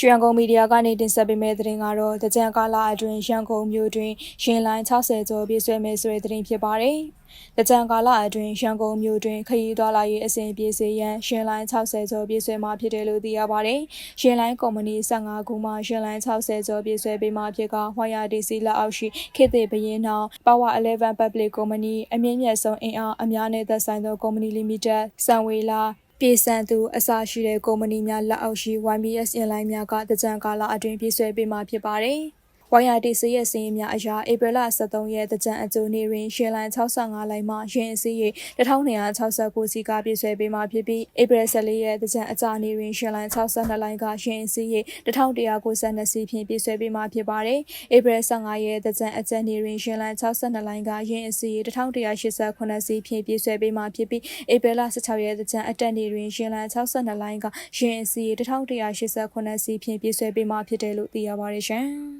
ရွှေရန်ကုန်မီဒီယာကနေတင်ဆက်ပေးမယ့်သတင်းကတော့တကြံကာလအတွင်းရန်ကုန်မြို့တွင်ရှင်လိုင်း60ကျော်ပြည့်စွဲမယ်ဆိုတဲ့သတင်းဖြစ်ပါတယ်။တကြံကာလအတွင်းရန်ကုန်မြို့တွင်ခရီးသွားလာရေးအစဉ်ပြေစေရန်ရှင်လိုင်း60ကျော်ပြည့်စွဲမှာဖြစ်တယ်လို့သိရပါတယ်။ရှင်လိုင်းကုမ္ပဏီ15ခုမှရှင်လိုင်း60ကျော်ပြည့်စွဲပေးမှာဖြစ်ကဟွာယာဒီစီလက်အောက်ရှိခေတ်သစ်ဘရင်နောင် Power 11 Public Company အမြင့်မြတ်ဆုံးအင်အားအများနဲ့သက်ဆိုင်သောကုမ္ပဏီ Limited စံဝေလာ ပြေစံသူအစရှိတဲ့ကုမ္ပဏီများလက်အောက်ရှိ YBS အင်လိုင်းများကတကြံကာလအတွင်းပြည့်စွဲပေးမှာဖြစ်ပါတယ်။ YRTC ရဲ့စည်းများအရာဧပြီလ23ရက်တကြံအကျိုးနေ့တွင်ရှယ်လိုင်း65လိုင်းမှရင်အစည်းရေ1269စီကပြည့်စွဲပေးမှာဖြစ်ပြီးဧပြီ14ရက်တကြံအကြနေ့တွင်ရှယ်လိုင်း62လိုင်းကရင်အစည်းရေ1192စီဖြင့်ပြည့်စွဲပေးမှာဖြစ်ပါတယ်။ဧပြီ15ရက်တကြံအကျနေ့တွင်ရှယ်လိုင်း62လိုင်းကရင်အစည်းရေ1189စီဖြင့်ပြည့်စွဲပေးမှာဖြစ်ပြီးဧပြီလ16ရက်တကြံအတက်နေ့တွင်ရှယ်လိုင်း62လိုင်းကရင်အစည်းရေ1189စီဖြင့်ပြည့်စွဲပေးမှာဖြစ်တယ်လို့သိရပါတယ်ရှင်။